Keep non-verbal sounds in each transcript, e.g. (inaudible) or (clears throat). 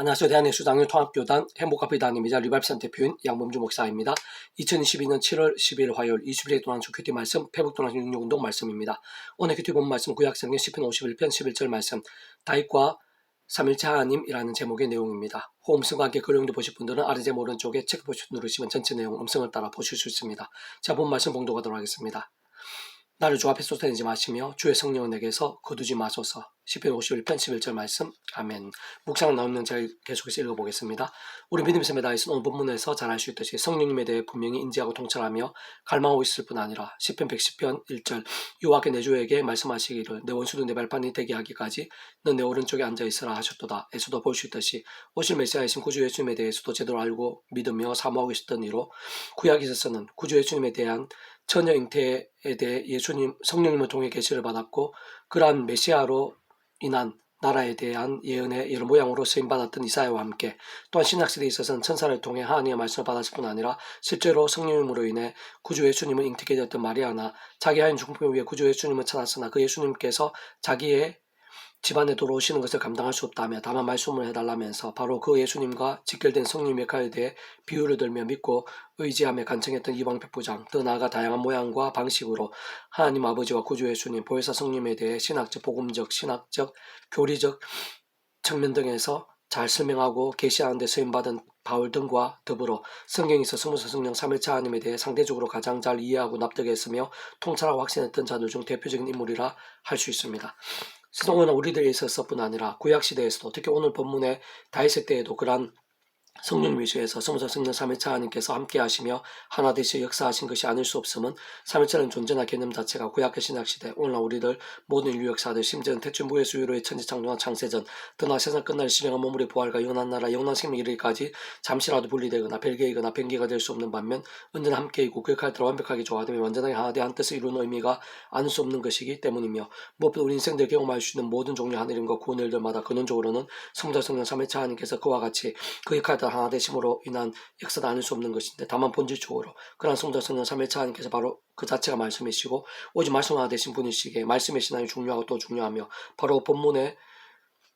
안녕하세요. 대한예수 장로 통합교단 행복카페단임이자 리발산 대표인 양범주 목사입니다. 2022년 7월 10일 화요일 20일에 동안 주 큐티 말씀, 회복동안 육육운동 말씀입니다. 오늘 큐티 본 말씀 구약성경 10편 51편 11절 말씀 다윗과 3일째 하나님이라는 제목의 내용입니다. 호음성과 함께 글용도 보실 분들은 아래 제 오른쪽에 체크 버튼 누르시면 전체 내용 음성을 따라 보실 수 있습니다. 자, 본 말씀 봉독하도록 하겠습니다. 나를 주 앞에 쏟아내지 마시며 주의 성령을 내게서 거두지 마소서. 10편 51편 11절 말씀. 아멘. 묵상 나오는 제가 계속해서 읽어보겠습니다. 우리 믿음의 샘에 다이슨 오늘 본문에서 잘 알 수 있듯이 성령님에 대해 분명히 인지하고 통찰하며 갈망하고 있을 뿐 아니라 10편 110편 1절 여호와께 내 주에게 말씀하시기를 내 원수도 내 발판이 되게 하기까지 넌 내 오른쪽에 앉아 있으라 하셨도다. 에서도 볼 수 있듯이 오실 메시아이신 구주 예수님에 대해서도 제대로 알고 믿으며 사모하고 있었던 이로 구약에서는 구주 예수님에 대한 처녀 잉태에 대해 예수님 성령님을 통해 계시를 받았고 그러한 메시아로 인한 나라에 대한 예언의 여러 모양으로 쓰임받았던 이사야와 함께 또한 신학시대에 있어서는 천사를 통해 하나님의 말씀을 받았을 뿐 아니라 실제로 성령님으로 인해 구주 예수님을 잉태게 되었던 마리아나 자기 하인 중풍을 위해 구주 예수님을 찾았으나 그 예수님께서 자기의 집안에 들어오시는 것을 감당할 수 없다며 다만 말씀을 해달라면서 바로 그 예수님과 직결된 성령의 역할에 대해 비유를 들며 믿고 의지하며 간청했던 이방 백부장 더 나아가 다양한 모양과 방식으로 하나님 아버지와 구주 예수님 보혜사 성령에 대해 신학적 복음적 신학적 교리적 측면 등에서 잘 설명하고 계시하는 데 쓰임받은 바울 등과 더불어 성경에서 스무서 성령 3일차 하나님에 대해 상대적으로 가장 잘 이해하고 납득했으며 통찰하고 확신했던 자들 중 대표적인 인물이라 할 수 있습니다. 성경은 우리들에 있어서뿐 아니라 구약시대에서도 특히 오늘 본문의 다이셋 때에도 그러한 성령 위주에서 성서 성령 3일차 하나님께서 함께 하시며 하나 되시 역사하신 것이 아닐 수 없음은 3일차는 존재나 개념 자체가 구약의 신약시대 오늘날 우리들 모든 인류 역사들 심지어는 태초 무의 수유로의 천지창조와 창세전 더나 세상 끝날 실행한 몸물의 부활과 영원한 나라 영원한 생명 이르기까지 잠시라도 분리되거나 별개이거나 변개가 될 수 없는 반면 언제나 함께이고 그 역할들을 완벽하게 조화되며 완전하게 하나 되한 뜻을 이루는 의미가 아닐 수 없는 것이기 때문이며 무엇보다 우리 인생들 경험할 수 있는 모든 종류의 하늘임과 구원 일들마다 근원적으로는 성자 성령 3일차 하나님께서 그와 같이 그 역할들 하나 되심으로 인한 역사도 아닐 수 없는 것인데 다만 본질적으로 그러한 성자 성령 3일차 하나님께서 바로 그 자체가 말씀이시고 오직 말씀 하나 되신 분이시기에 말씀의 신앙이 중요하고 또 중요하며 바로 본문의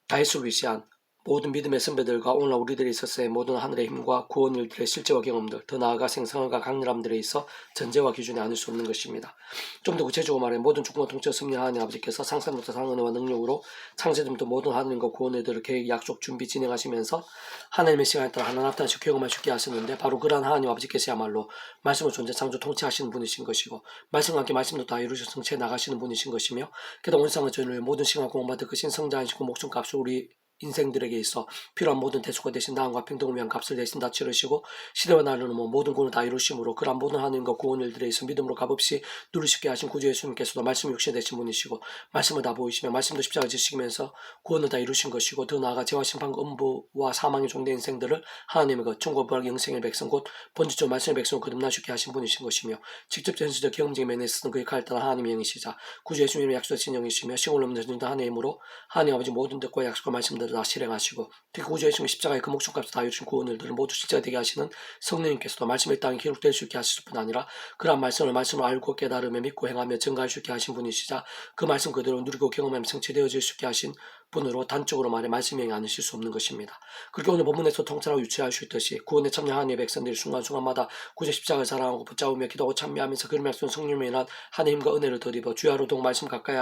다윗을 위시한 모든 믿음의 선배들과 오늘 우리들이 있었을 모든 하늘의 힘과 구원 일들의 실제와 경험들 더 나아가 생성과 강렬함들에 있어 전제와 기준이 아닐 수 없는 것입니다. 좀 더 구체적으로 말해 모든 축구와 통치와 승리 하나님 아버지께서 상상부터 상은혜와 능력으로 창세전부터 모든 하늘과 구원 일들을 계획 약속 준비 진행하시면서 하나님의 시간에 따라 하나 나타나시 경험할 수 있게 하시는데 바로 그러한 하나님 아버지께서야말로 말씀을 존재 창조 통치하시는 분이신 것이고 말씀과 함께 말씀도 다 이루셔 성취해 나가시는 분이신 것이며 게다가 온상을 위해 모든 시간 공헌받을 그 신성자이시고 목숨값을 우리 인생들에게 있어 필요한 모든 대수가 되신 나음과 평등을 위한 값을 대신 다 치르시고 시대와 나를 뭐 모든 구원을 다 이루심으로 그러한 모든 하나님과 구원 일들에 있어 믿음으로 값없이 누르시게 하신 구주 예수님께서도 말씀이 육신 되신 분이시고 말씀을 다 보이시며 말씀도 십자가 지시면서 구원을 다 이루신 것이고 더 나아가 죄와 심판 음부와 사망의 종된 인생들을 하나님의 것 천국과 영생의 백성 곧 본질적 말씀의 백성을 거듭나시게 하신 분이신 것이며 직접 전수적 경험적인 면에 쓰는 그 역할을 따라 하나님의 영이시자 구주 예수님의 약속하신 영이시며 시골 없는 전도 하나님의 힘으로 하나님 아버지 모든 뜻과 약속과 말씀들을 다 실행하시고 특히 구주 예수님 십자가의 그 목숨값을 다 이루신 구원을들을 모두 실제가 되게 하시는 성령님께서도 말씀의 땅에 기록될 수 있게 하실 뿐 아니라 그러한 말씀을 말씀을 알고 깨달으며 믿고 행하며 증가할 수 있게 하신 분이시자 그 말씀 그대로 누리고 경험하며 성취되어질 수 있게 하신 분으로 단적으로 말해 말씀이 아니실 수 없는 것입니다. 그렇게 오늘 본문에서 통찰하고 유치할 수 있듯이 구원에 참여한 하나님의 백성들이 순간순간마다 구제 십자가를 사랑하고 붙잡으며 기도하고 참여하면서 그를 말씀 성령에 인한 하나님과 은혜를 덧입어 주야로 동 말씀 가까이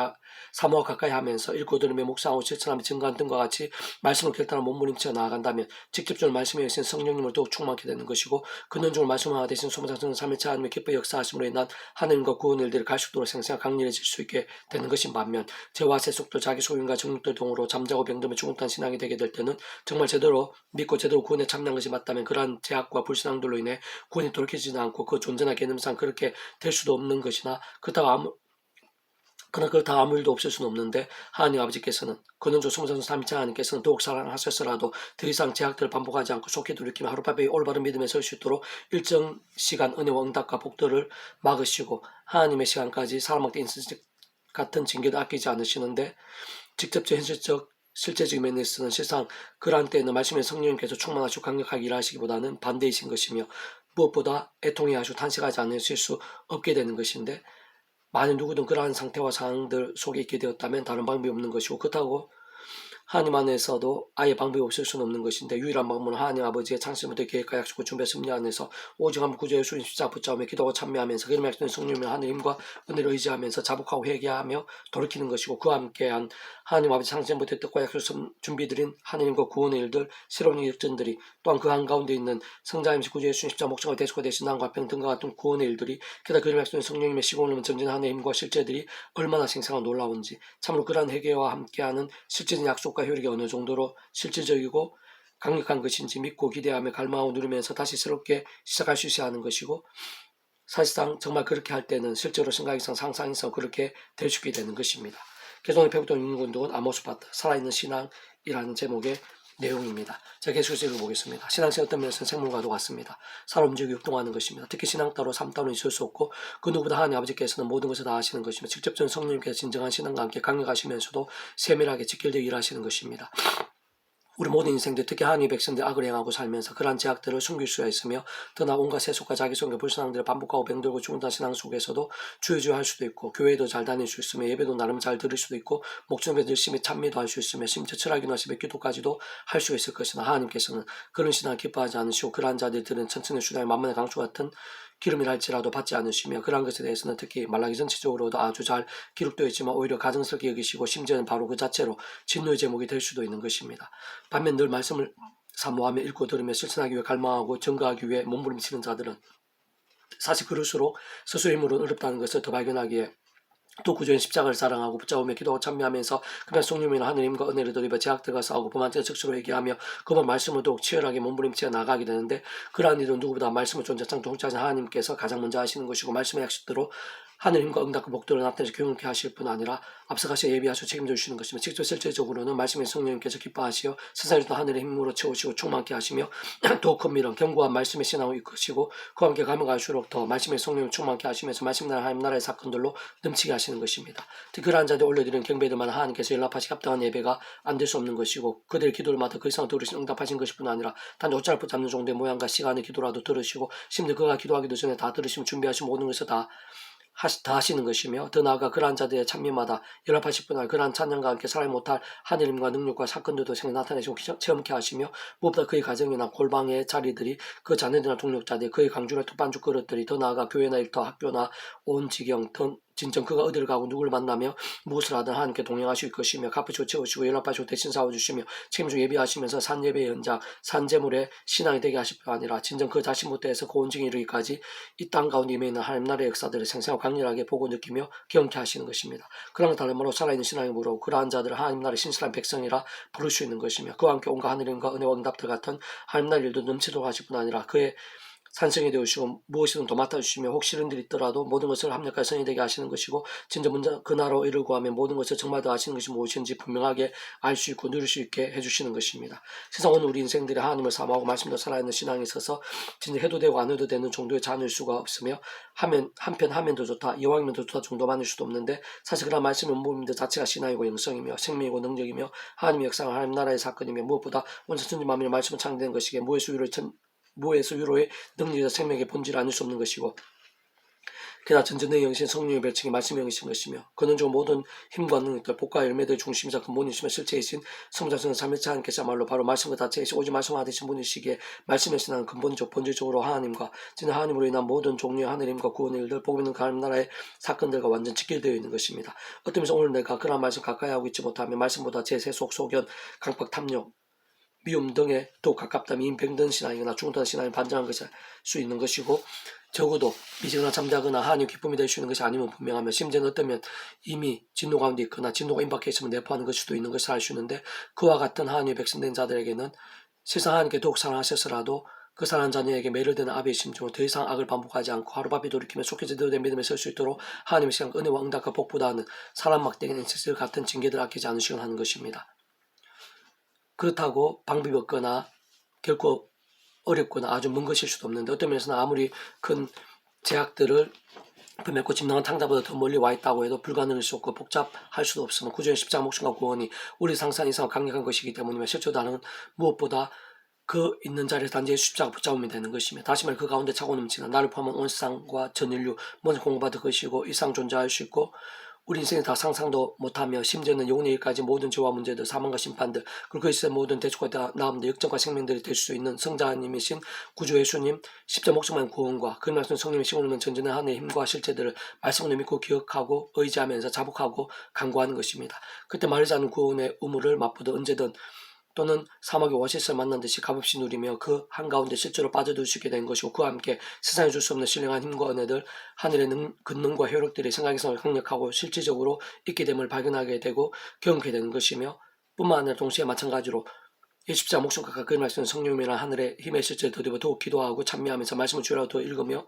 사모와 가까이 하면서 읽고 들으며 묵상하고 실천하며 증거한 등과 같이 말씀을 결단한 몸부림쳐 나아간다면 직접적으로 말씀에 계신 성령님을 더욱 충만하게 되는 것이고 근원적으로 말씀 하나 되신 소모상성 3일차 하나님의 기뻐 역사하심으로 인한 하나님과 구원 일들이 갈수록 생생하 강렬해질 수 있게 되는 것인 반면 죄와 세속도 자기 소유인과 정욕들 동으로 잠자고 병들며 죽음탄 신앙이 되게 될 때는 정말 제대로 믿고 제대로 구원에 참여한 것이 맞다면 그러한 제약과 불신앙들로 인해 구원이 돌이키지는 않고 그 존재나 개념상 그렇게 될 수도 없는 것이나 아무 그러나 그렇다 아무 일도 없을 수는 없는데 하나님 아버지께서는 근원조 스무선 삼차 하나님께서는 더욱 사랑하셨으라도 더 이상 제약들을 반복하지 않고 속히 돌이키며 하루빨리 올바른 믿음에 설 수 있도록 일정 시간 은혜와 응답과 복들을 막으시고 하나님의 시간까지 사람한테 인생 같은 징계도 아끼지 않으시는데 직접적 현실적 실제적인 면에 있어서는 실상 그러한 때에는 말씀의 성령님께서 충만하시고 강력하게 일하시기보다는 반대이신 것이며 무엇보다 애통해 하시고 탄식하지 않으실 수 없게 되는 것인데 만약 누구든 그러한 상태와 상황들 속에 있게 되었다면 다른 방법이 없는 것이고 그렇다고 하나님 안에서도 아예 방법이 없을 수는 없는 것인데 유일한 방법은 하나님 아버지의 창세부터 계획과 약속과 준비 승리 안에서 오직 한 구조의 수인 십자 붙잡으며 기도하고 참여하면서 그런 약속된 성령의 하나님과 은혜를 의지하면서 자복하고 회개하며 돌이키는 것이고 그와 함께한 하나님 아버지 창세부터 뜻과 약속 준비드린 하나님과 구원의 일들 새로운 역전들이 또한 그 한가운데 있는 성자임시 구조의 수인 십자 목적과 대수가 되신 난과 평등과 같은 구원의 일들이 게다가 그런 약속된 성령님의 시공을 전진하는 힘과 실제들이 얼마나 생생하고 놀라운지 참으로 그러한 회개와 함께하는 실제적인 약속과 효력이 어느 정도로 실질적이고 강력한 것인지 믿고 기대하며 갈망하고 누리면서 다시 새롭게 시작할 수 있어야 하는 것이고 사실상 정말 그렇게 할 때는 실제로 생각이상 상상이상 그렇게 될 수 있게 되는 것입니다. 개성의 배부동 인군동은 아모스 파트 살아있는 신앙이라는 제목의 내용입니다. 자, 계속해서 읽어보겠습니다. 신앙생 어떤 면에서는 생물과도 같습니다. 살아 움직이고 역동하는 것입니다. 특히 신앙 따로 삶 따로 있을 수 없고 그 누구보다 하나님 아버지께서는 모든 것을 다 하시는 것이며 직접적인 성령님께서 진정한 신앙과 함께 강력하시면서도 세밀하게 직결되어 일하시는 것입니다. 우리 모든 인생들 특히 하나님의 백성들 악을 행하고 살면서 그러한 제약들을 숨길 수가 있으며 더나 온갖 세속과 자기성과 불신앙들을 반복하고 병들고 죽은다 신앙 속에서도 주여주여 할 수도 있고 교회도 잘 다닐 수 있으며 예배도 나름 잘 들을 수도 있고 목숨에 열심히 참미도 할 수 있으며 심지어 철학이나 시배 기도까지도 할 수 있을 것이나 하나님께서는 그런 신앙을 기뻐하지 않으시고 그러한 자들들은 천천히 수단의 만만의 강수 같은 기름이랄지라도 받지 않으시며 그러한 것에 대해서는 특히 말라기 전체적으로도 아주 잘 기록되어 있지만 오히려 가증스럽게 여기시고 심지어는 바로 그 자체로 진노의 제목이 될 수도 있는 것입니다. 반면 늘 말씀을 사모하며 읽고 들으며 실천하기 위해 갈망하고 증거하기 위해 몸부림치는 자들은 사실 그럴수록 스스로 힘으로 어렵다는 것을 더 발견하기에 또 구조인 십자가를 사랑하고 붙잡으며 기도하고 참여하면서 그날 성령이나 하느님과 은혜를 드리며 제약들과 싸우고 범한테 즉시로 얘기하며 그번 말씀을 더욱 치열하게 몸부림치어 나가게 되는데 그러한 일은 누구보다 말씀을 존재창 통치하신 하나님께서 가장 먼저 하시는 것이고 말씀의 약속대로 하느님과 응답과 복도를 나타내서 교육케 하실 뿐 아니라 앞서가셔 예비하셔 책임져 주시는 것이며 직접 실제적으로는 말씀의 성령님께서 기뻐하시어 세상에 도 하늘의 힘으로 채우시고 충만케 하시며 (clears throat) 더욱 큰 미련 견고한 말씀의 신앙을 이끄시고 그와 함께 가면 갈수록 더 말씀의 성령을 충만케 하시면서 말씀 나라 하나님 나라의 사건들로 넘치게 하시는 것입니다. 그러한 자들 올려드리는 경배들만 하나님께서 연락하시 합당한 예배가 안 될 수 없는 것이고 그들의 기도를 마다 그 이상을 들으신 응답하신 것뿐 아니라 단 옷잘 붙잡는 정도의 모양과 시간의 기도라도 들으시고 심지어 그가 기도하기도 전에 다 들으시면 준비하신 모든 것을 다 하시, 다 하시는 것이며 더 나아가 그러한 자들의 참여마다 연합하실 분할 그러한 찬양과 함께 살아야 못할 하느님과 능력과 사건들도 생겨 나타내시고 체험케 하시며 무엇보다 그의 가정이나 골방의 자리들이 그 자녀들이나 동력자들 그의 강주나 툭반죽 그릇들이 더 나아가 교회나 일터 학교나 온 지경 더 진정 그가 어디를 가고 누구를 만나며 무엇을 하든 하나님께 동행하실 것이며 갚으시고 채우시고 연락하시고 대신 싸워주시며 책임지고 예비하시면서 산예배의 현장 산재물의 신앙이 되게 하실 뿐 아니라 진정 그 자신부터 해서 고온증이 이르기까지 이 땅 가운데 임해 있는 하나님 나라의 역사들을 생생하고 강렬하게 보고 느끼며 경험케 하시는 것입니다. 그런 다른 말로 살아있는 신앙이 물어 그러한 자들을 하나님 나라의 신실한 백성이라 부를 수 있는 것이며 그와 함께 온갖 하늘임과 은혜와 응답들 같은 하나님 나라 일도 넘치도록 하실 뿐 아니라 그의 산성이 되시고 무엇이든 더 맡아 주시며 혹시 이런 일이 있더라도 모든 것을 합력하여 성이 되게 하시는 것이고 진짜 먼저 그 나라로 이르고 하면 모든 것을 정말 더 하시는 것이 무엇인지 분명하게 알 수 있고 누릴 수 있게 해주시는 것입니다. 세상 오늘 우리 인생들이 하나님을 사모하고 말씀도 살아있는 신앙에 있어서 진짜 해도 되고 안 해도 되는 정도의 자녀일 수가 없으며 하면 한편 하면 더 좋다 이왕이면 더 좋다 정도만일 수도 없는데 사실 그런 말씀은 몸인데 자체가 신앙이고 영성이며 생명이고 능력이며 하나님의 역사가 하나님 나라의 사건이며 무엇보다 온전 천지 만민의 말씀을 창조된 것이기에 무엇의 수위로 무에서 유로의 능력과 생명의 본질 아닐 수 없는 것이고 그나 전전의 영신 성령의 별칭이 말씀의 영이신 것이며 그는 저 모든 힘과 능력들 복과 열매들 중심이자 근본이시며 실체이신 성자성의 삼일체 하나님께서야말로 바로 말씀과 자체이시 오직 말씀과 되신 분이시기에 말씀의 신앙은 근본적 본질적으로 하나님과 진짜 하나님으로 인한 모든 종류의 하늘임과 구원의 일들 복음 있는 하나님 나라의 사건들과 완전 직결되어 있는 것입니다. 어떤 면에서 오늘 내가 그런 말씀 가까이 하고 있지 못하면 말씀보다 제 세속 소견 강박 탐욕 미움 등에 더 가깝다면 병든 신앙이거나 죽은다는 신앙이 반전한 것일 수 있는 것이고 적어도 미지거나 잠자거나 하나님 기쁨이 될 수 있는 것이 아니면 분명하며 심지어는 어쩌면 이미 진노 가운데 있거나 진노가 임박해 있으면 내포하는 것일 수도 있는 것을 알 수 있는데 그와 같은 하나님의 백성된 자들에게는 세상 하나님께 더욱 사랑하셨으라도 그 사랑하는 자녀에게 매를되는 아비의 심정으로 더 이상 악을 반복하지 않고 하루바삐 돌이키며 속히 제대로 된 믿음에 설 수 있도록 하나님의 시간 은혜와 응답과 복보다는 사람 막대기는 인식들 같은 징계들 아끼지 않으시곤 하는 것입니다. 그렇다고 방법이 없거나 결코 어렵거나 아주 먼 것일 수도 없는데 어떤 면에서는 아무리 큰 제약들을 맺고 짐당한 탕자보다 더 멀리 와 있다고 해도 불가능할 수 없고 복잡할 수도 없으면 구조의 십자가 목숨과 구원이 우리 상상 이상 강력한 것이기 때문이며 실제 다른 무엇보다 그 있는 자리에서 단지 십자가 붙잡으면 되는 것이며 다시 말해 그 가운데 차고 넘치는 나를 포함한 온 세상과 전 인류 먼저 공부받을 것이고 이상 존재할 수 있고 우리 인생에 다 상상도 못하며 심지어는 영혼의 일까지 모든 죄와 문제들 사망과 심판들 그리고 그리스도의 모든 대축과 다 나음들 역정과 생명들이 될 수 있는 성자님이신 구주 예수님 십자 목숨만 구원과 그 말씀 성령의 시공을 전전한 하나의 힘과 실체들을 말씀으로 믿고 기억하고 의지하면서 자복하고 간구하는 것입니다. 그때 않은 구원의 의무를 맛보듯 언제든 또는 사막의 오아시스를 만난 듯이 값없이 누리며 그 한가운데 실제로 빠져들수있게 된 것이고 그와 함께 세상에 줄 수 없는 신령한 힘과 은혜들 하늘의 능, 근능과 효력들이 생각에서 강력하고 실질적으로 있게 됨을 발견하게 되고 경험하게 되는 것이며 뿐만 아니라 동시에 마찬가지로 이 십자 목숨과 가까이 말씀 성령이란 하늘의 힘의 실제를 더디고 더욱 기도하고 찬미하면서 말씀을 주라고 더 읽으며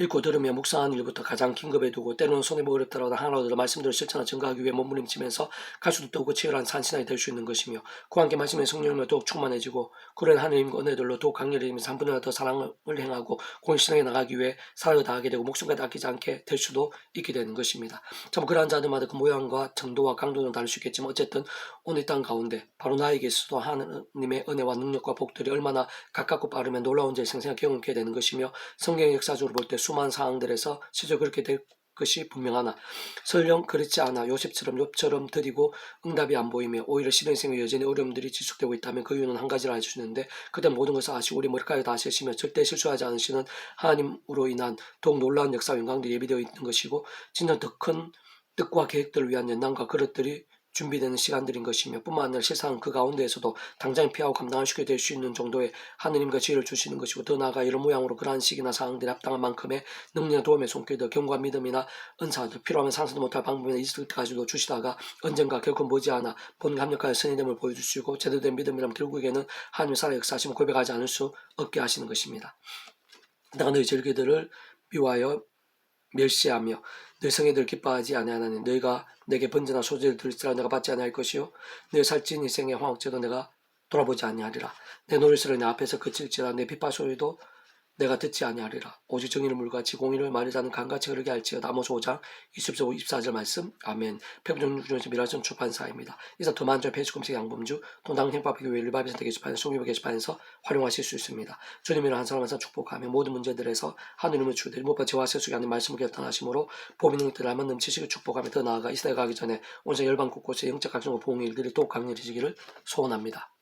읽고 들으며 묵상하는 일부터 가장 긴급에 두고 때로는 뭐 어렵더라도 하나라도 말씀들을 실천하 증가하기 위해 몸부림치면서 갈 수도 없고 치열한 산신하게 될수 있는 것이며 그와 함께 말씀의 성령으로 더욱 충만해지고 그런 하느님과 은혜들로 더욱 강렬해지면서 한 분이나 더 사랑을 행하고 공신하게 나가기 위해 사랑을 다하게 되고 목숨까지 아끼지 않게 될 수도 있게 되는 것입니다. 참 그러한 자들마다 그 모양과 정도와 강도는 다를 수 있겠지만 어쨌든 오늘 땅 가운데 바로 나에게 있어도 하나님의 은혜와 능력과 복들이 얼마나 가깝고 빠르면 놀라운 지 생생하게 경험하게 되는 것이며 성경 역사적으로 볼때 수많은 상황들에서 실제 그렇게 될 것이 분명하나. 설령 그렇지 않아 요셉처럼 욥처럼 드리고 응답이 안 보이며 오히려 신앙생활 여전히 어려움들이 지속되고 있다면 그 이유는 한 가지를 알려주시는데 그때 모든 것을 아시고 우리 머리카락에 다 아시며 절대 실수하지 않으시는 하나님으로 인한 더욱 놀라운 역사 영광들이 예비되어 있는 것이고 진짜 더큰 뜻과 계획들을 위한 연단과 그릇들이 준비되는 시간들인 것이며 뿐만 아니라 세상 그 가운데에서도 당장 피하고 있게 될 수 있는 정도의 하느님과 지혜를 주시는 것이고 더 나아가 이런 모양으로 그러한 시기나 상황들이 합당한 만큼의 능력과 도움의 손길도 경과 믿음이나 은사도 필요하면 상상도 못할 방법이나 있을 때까지도 주시다가 언젠가 결코 머지않아 본 감력하여 선의됨을 보여주시고 제대로 된 믿음이라면 결국에는 하나님 살아 역사하시면 고백하지 않을 수 없게 하시는 것입니다. 내가 너희 절기들을 미워하여 멸시하며 너희 성애들 기뻐하지 아니하나니 너희가 내게 번제나 소제를 드릴지라 내가 받지 아니할 것이요. 너희 살찐 이생의 화목제도 내가 돌아보지 아니하리라. 내 노릇을 내 앞에서 그칠지라. 내 빗발 소리도 내가 듣지 아니하리라. 오직 정의를 물같이 공의를 말하자는 강같이 흐르게 할지어다. 아모스 5장 20절 24절 말씀. 아멘. 페북정중에서 미라전 출판사입니다. 이상 더만절 페이지금색 양범주 동당 행파교회 일바비 선택 게시판 송유부 게시판에서 활용하실 수 있습니다. 주님이란 한 사람 한사 축복하며 모든 문제들에서 하느님을 주들 못봐 죄와 세속이 아닌 말씀을 봄이 능력들 알만 넘치시길 축복하며 더 나아가 이 시대에 가기 전에 온세 열방 곳곳에 영적 각종 보응의 일들이 또 강렬해지기를 소원합니다